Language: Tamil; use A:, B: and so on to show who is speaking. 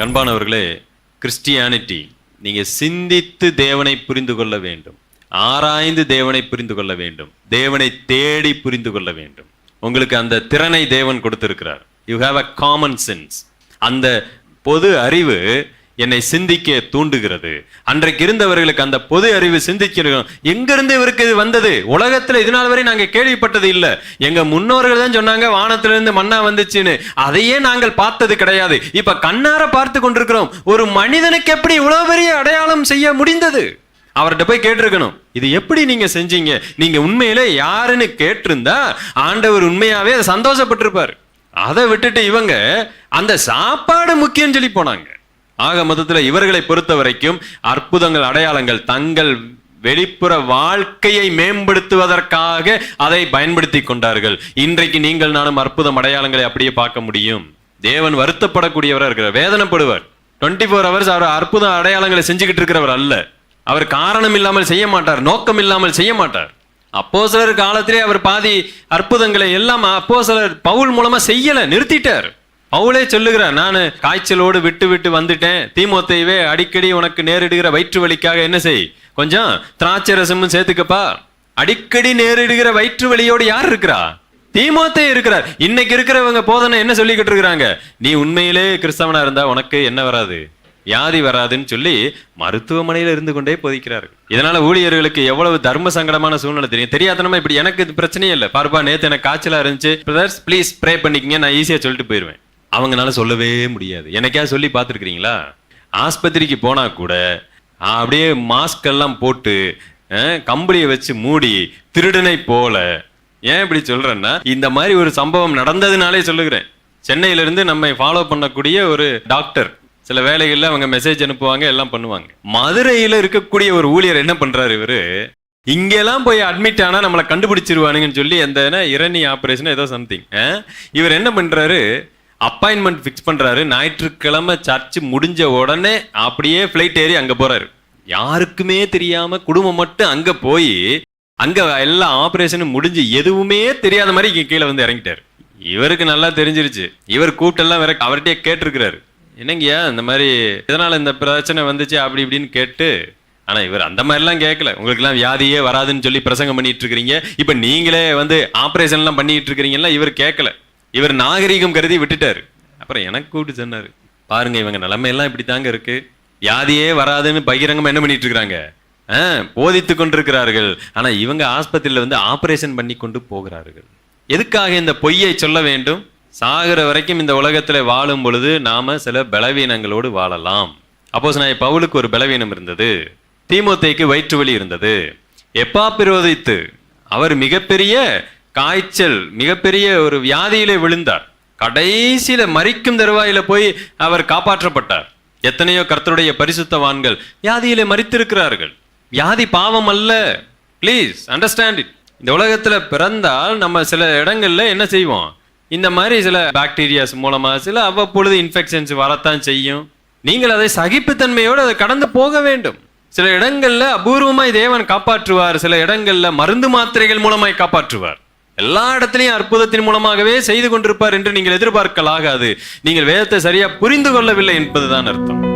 A: அன்பானவர்களே கிறிஸ்டியானிட்டி நீங்கள் சிந்தித்து தேவனை புரிந்து கொள்ள வேண்டும். ஆராய்ந்து தேவனை புரிந்து கொள்ள வேண்டும். தேவனை தேடி புரிந்து கொள்ள வேண்டும். உங்களுக்கு அந்த திறனை தேவன் கொடுத்திருக்கிறார். You have a common sense அந்த பொது அறிவு என்னை சிந்திக்க தூண்டுகிறது. அன்றைக்கு இருந்தவர்களுக்கு அந்த பொது அறிவு சிந்திக்கிறோம் எங்கிருந்து இவருக்கு இது வந்தது? உலகத்துல இது நாள் வரை நாங்க கேள்விப்பட்டது இல்லை. எங்க முன்னோர்கள் தான் சொன்னாங்க வானத்திலிருந்து மண்ணா வந்துச்சுன்னு. அதையே நாங்கள் பார்த்தது கிடையாது. இப்ப கண்ணார பார்த்து கொண்டிருக்கிறோம். ஒரு மனிதனுக்கு எப்படி இவ்வளவு பெரிய அடையாளம் செய்ய முடிந்தது? அவர்கிட்ட போய் கேட்டிருக்கணும். இது எப்படி நீங்க செஞ்சீங்க? நீங்க உண்மையிலே யாருன்னு கேட்டிருந்தா ஆண்டவர் உண்மையாவே அதை சந்தோஷப்பட்டிருப்பார். அதை விட்டுட்டு இவங்க அந்த சாப்பாடு முக்கியம் சொல்லி போனாங்க. ஆக மொத்தத்தில் இவர்களை பொறுத்த வரைக்கும் அற்புதங்கள் அடையாளங்கள் தங்கள் வெளிப்புற வாழ்க்கையை மேம்படுத்துவதற்காக அதை பயன்படுத்தி கொண்டார்கள். இன்றைக்கு நீங்கள் நானும் அற்புதம் அடையாளங்களை அப்படியே பார்க்க முடியும். தேவன் வருத்தப்படக்கூடியவராக இருக்கிறார் வேதனைப்படுவார். டுவெண்ட்டி ஃபோர் ஹவர்ஸ் அவர் அற்புத அடையாளங்களை செஞ்சுக்கிட்டு இருக்கிறவர் அல்ல. அவர் காரணம் இல்லாமல் செய்ய மாட்டார் நோக்கம் இல்லாமல் செய்ய மாட்டார். அப்போ சிலர் காலத்திலே அவர் பாதி அற்புதங்களை எல்லாம் அப்போ சிலர் பவுல் மூலமா செய்யல நிறுத்திட்டார். பவுலே சொல்லுகிறார் நான் காய்ச்சலோடு விட்டு விட்டு வந்துட்டேன். தீமோத்தையவே அடிக்கடி உனக்கு நேரிடுகிற வயிற்று வலிக்காக என்ன செய்? கொஞ்சம் திராட்சை ரசமும் சேர்த்துக்கப்பா. அடிக்கடி நேரிடுகிற வயிற்று வலியோடு யார் இருக்கிறா? தீமோத்தே இருக்கிறார். இன்னைக்கு இருக்கிறவங்க போதனை என்ன சொல்லிக்கிட்டு இருக்கிறாங்க? நீ உண்மையிலே கிறிஸ்தவனா இருந்தா உனக்கு என்ன வராது? வியாதி வராதுன்னு சொல்லி மருத்துவமனையில இருந்து கொண்டே போதிக்கிறார்கள். இதனால ஊழியர்களுக்கு எவ்வளவு தர்ம சங்கடமான சூழ்நிலை தெரியும்? தெரியாதனமா இப்படி எனக்கு பிரச்சனையே இல்லை. பார்ப்பா நேத்து எனக்கு காய்ச்சலா இருந்துச்சு. பிரதர்ஸ் ப்ளீஸ் ப்ரே பண்ணிக்கங்க. நான் ஈஸியா சொல்லிட்டு போயிடுவேன் அவங்களால சொல்லவே முடியாது. எனக்கா சொல்லி பார்த்துருக்கிறீங்களா? ஆஸ்பத்திரிக்கு போனால் கூட அப்படியே மாஸ்க் எல்லாம் போட்டு கம்பளியை வச்சு மூடி திருடனை போல. ஏன் இப்படி சொல்கிறேன்னா இந்த மாதிரி ஒரு சம்பவம் நடந்ததுனாலே சொல்லுகிறேன். சென்னையிலேருந்து நம்மை ஃபாலோ பண்ணக்கூடிய ஒரு டாக்டர் சில வேலைகளில் அவங்க மெசேஜ் அனுப்புவாங்க எல்லாம் பண்ணுவாங்க. மதுரையில் இருக்கக்கூடிய ஒரு ஊழியர் என்ன பண்ணுறாரு இவர்? இங்கெல்லாம் போய் அட்மிட் ஆனால் நம்மளை கண்டுபிடிச்சிருவானுங்கன்னு சொல்லி அந்த என்ன, இரணி ஆப்ரேஷன் ஏதோ சம்திங் இவர் என்ன பண்ணுறாரு அப்பாயின்மெண்ட் ஃபிக்ஸ் பண்ணுறாரு ஞாயிற்றுக்கிழமை சர்ச் முடிஞ்ச உடனே அப்படியே ஃப்ளைட் ஏறி அங்கே போகிறாரு யாருக்குமே தெரியாமல் குடும்பம் மட்டும் அங்கே போய் அங்கே எல்லா ஆப்ரேஷனும் முடிஞ்சு எதுவுமே தெரியாத மாதிரி இங்கே கீழே வந்து இறங்கிட்டாரு. இவருக்கு நல்லா தெரிஞ்சிருச்சு. இவர் கூட்டெல்லாம் வேற அவர்கிட்டயே கேட்டிருக்கிறாரு. என்னங்கய்யா இந்த மாதிரி இதனால் இந்த பிரச்சனை வந்துச்சு? அப்படி இப்படின்னு கேட்டு ஆனால் இவர் அந்த மாதிரிலாம் கேட்கல. உங்களுக்குலாம் வியாதியே வராதுன்னு சொல்லி பிரசங்கம் பண்ணிட்டு இருக்கிறீங்க. இப்போ நீங்களே வந்து ஆப்ரேஷன்லாம் பண்ணிட்டு இருக்கிறீங்கல்ல இவர் கேட்கல. இவர் நாகரீகம் கருதி விட்டுட்டார். அப்புறம் எனக்கு கூப்பிட்டு சொன்னார் பாருங்க இவங்க நிலைமையெல்லாம் இப்படி தாங்க இருக்கு. வியாதியே வராதுன்னு பகிரங்கமாக என்ன பண்ணிட்டு இருக்கிறாங்க போதித்து கொண்டிருக்கிறார்கள். ஆனால் இவங்க ஆஸ்பத்திரியில் வந்து ஆப்ரேஷன் பண்ணி கொண்டு போகிறார்கள். எதுக்காக இந்த பொய்யை சொல்ல வேண்டும்? சாகிற வரைக்கும் இந்த உலகத்தில் வாழும் பொழுது நாம் சில பலவீனங்களோடு வாழலாம். அப்போஸ் நான் பவுலுக்கு ஒரு பலவீனம் இருந்தது. தீமோத்தேக்கு வயிற்று வலி இருந்தது. எப்பா பிரோதித்து அவர் மிகப்பெரிய காய்ச்சல் மிகப்பெரிய ஒரு வியாதியிலே விழுந்தார். கடைசியில மறிக்கும் தருவாயில போய் அவர் காப்பாற்றப்பட்டார். எத்தனையோ கர்த்தருடைய பரிசுத்தவான்கள் வியாதியிலே மறித்திருக்கிறார்கள் வியாதி பாவம் அல்ல. ப்ளீஸ் அண்டர்ஸ்டாண்ட் இட் இந்த உலகத்துல பிறந்தால் நம்ம சில இடங்கள்ல என்ன செய்வோம்? இந்த மாதிரி சில பாக்டீரியாஸ் மூலமாக சில அவ்வப்பொழுது இன்ஃபெக்ஷன்ஸ் வரத்தான் செய்யும். நீங்கள் அதை சகிப்புத்தன்மையோடு அதை கடந்து போக வேண்டும். சில இடங்களில் அபூர்வமாய் தேவன் காப்பாற்றுவார். சில இடங்களில் மருந்து மாத்திரைகள் மூலமாய் காப்பாற்றுவார். எல்லா இடத்திலையும் அற்புதத்தின் மூலமாகவே செய்து கொண்டிருப்பார் என்று நீங்கள் எதிர்பார்க்கலாகாது. நீங்கள் வேதத்தை சரியா புரிந்து கொள்ளவில்லை என்பதுதான் அர்த்தம்.